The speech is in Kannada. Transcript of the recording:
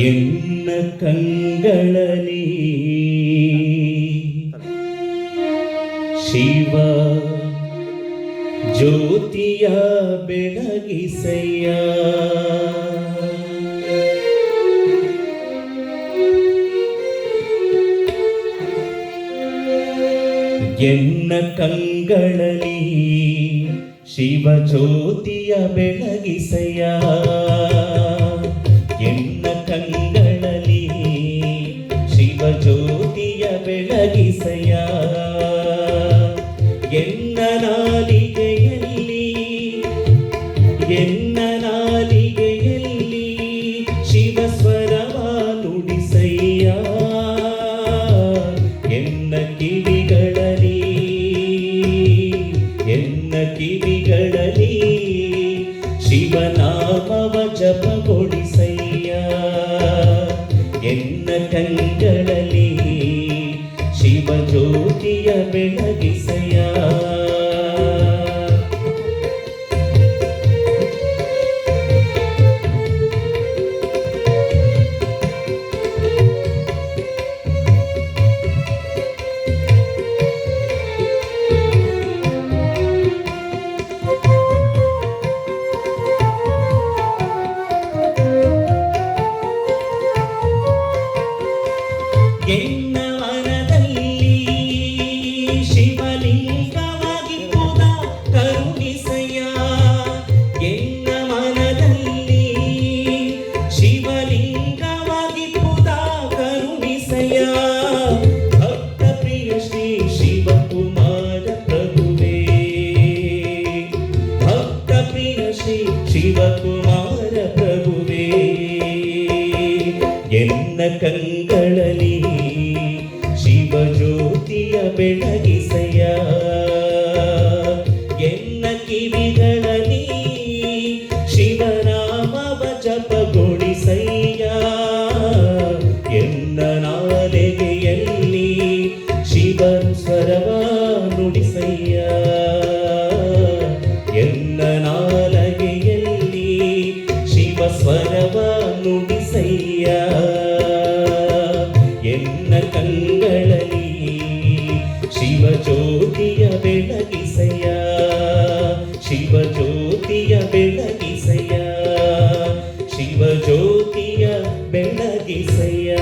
ಎನ್ನ ಕಂಗಳಲಿ ಶಿವ ಜ್ಯೋತಿಯ ಬೆಳಗಿಸಯ್ಯ. ಎನ್ನ ಕಂಗಳಲಿ ಶಿವ ಜ್ಯೋತಿಯ ಬೆಳಗಿಸಯ್ಯ. ಎನ್ನ ಕಂಗಳಲಿ ಶಿವ ಜ್ಯೋತಿಯ ಬೆಳಗಿಸಯ್ಯ ಎನ್ನ ನಾಲಿಗೆಯಲ್ಲಿ ಎನ್ನ ನಾಲಿಗೆಯಲ್ಲಿ ಶಿವ ಸ್ವರವ ನುಡಿಸಯ್ಯ. ಎನ್ನ ಕಿವಿಗಳಲ್ಲಿ ಎನ್ನ ಕಿವಿಗಳಲ್ಲಿ ಶಿವನಾಮವ ಜಪಗೊಳಿಸಯ್ಯ ಎನ್ನ ಕಂಗಳಲ್ಲಿ ಶಿವ ಜ್ಯೋತಿಯ ಬೆಳಗಿಸಯ್ಯ ಶಿವಕುಮಾರ ಪ್ರಭುವೇ ಎನ್ನ ಕಂಗಳಲ್ಲಿ துதிசையா என்ன கண்களி சிவஜோதிய ಬೆಳಗಿಸಯ್ಯ. ಶಿವಜ್ಯೋತಿಯ ಬೆಳಗಿಸಯ್ಯ. ಶಿವಜ್ಯೋತಿಯ ಬೆಳಗಿಸಯ್ಯ.